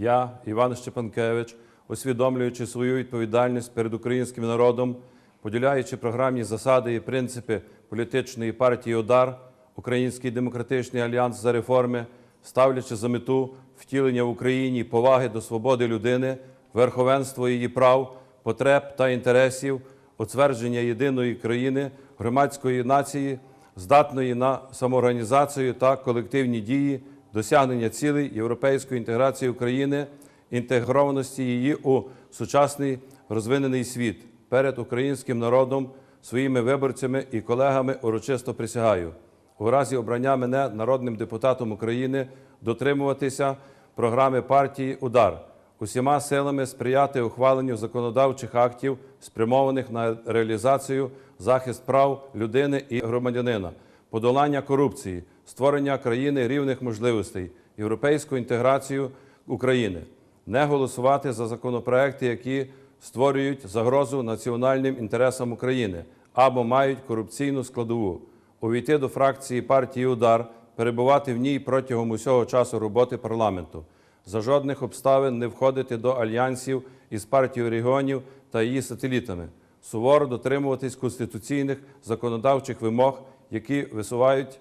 Я, Іван Щепанкевич, усвідомлюючи свою відповідальність перед українським народом, поділяючи програмні засади і принципи політичної партії Удар, Український демократичний альянс за реформи, ставлячи за мету втілення в Україні поваги до свободи людини, верховенство її прав, потреб та інтересів, утвердження єдиної країни, громадської нації, здатної на самоорганізацію та колективні дії, досягнення цілей європейської інтеграції України, інтегрованості її у сучасний розвинений світ перед українським народом, своїми виборцями і колегами урочисто присягаю. У разі обрання мене народним депутатом України дотримуватися програми партії Удар усіма силами сприяти ухваленню законодавчих актів, спрямованих на реалізацію захист прав людини і громадянина, подолання корупції, створення країни рівних можливостей, європейську інтеграцію України, не голосувати за законопроекти, які створюють загрозу національним інтересам України або мають корупційну складову, увійти до фракції партії Удар, перебувати в ній протягом усього часу роботи парламенту. За жодних обставин не входити до альянсів із партією регіонів та її сателітами, суворо дотримуватись конституційних законодавчих вимог, які висувають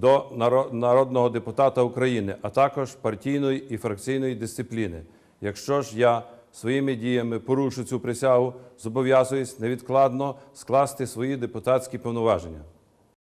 до наро- народного депутата України, а також партійної і фракційної дисципліни. Якщо ж я своїми діями порушу цю присягу, зобов'язуюсь невідкладно скласти свої депутатські повноваження.